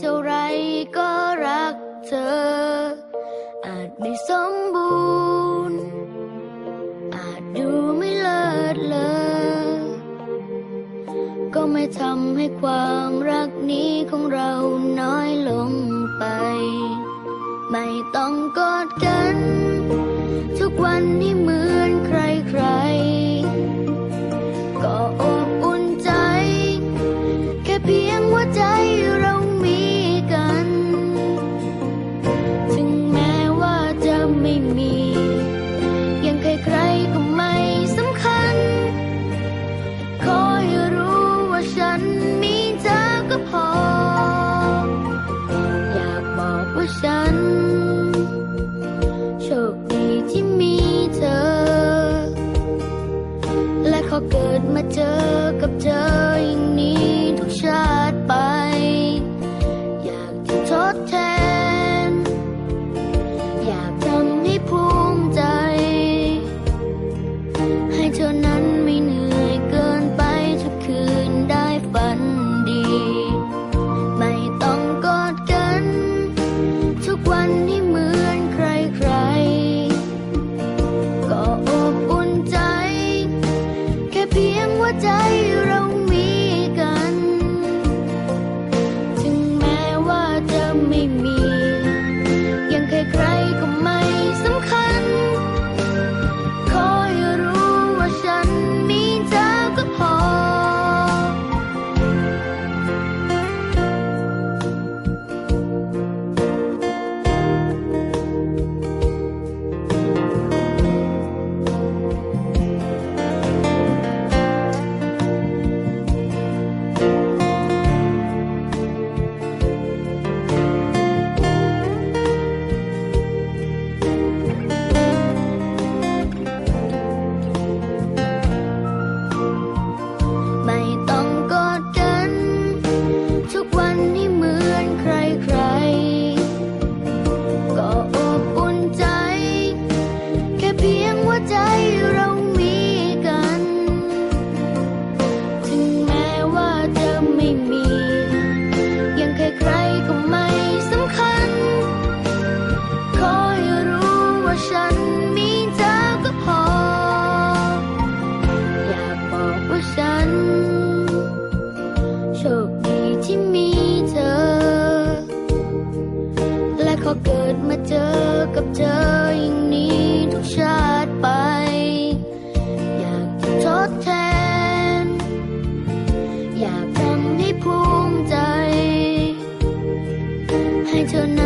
เท่าไรก็รักเธอ อาจไม่สมบูรณ์ อาจดูไม่เลิศเลอก็ไม่ทำให้ความรักนี้ของเราน้อยลง เกิดมาเจอกับเธออย่างนี้ทุกชาติไป อยากจะทดแทน อยากทำให้ภูมิใจ ให้เธอ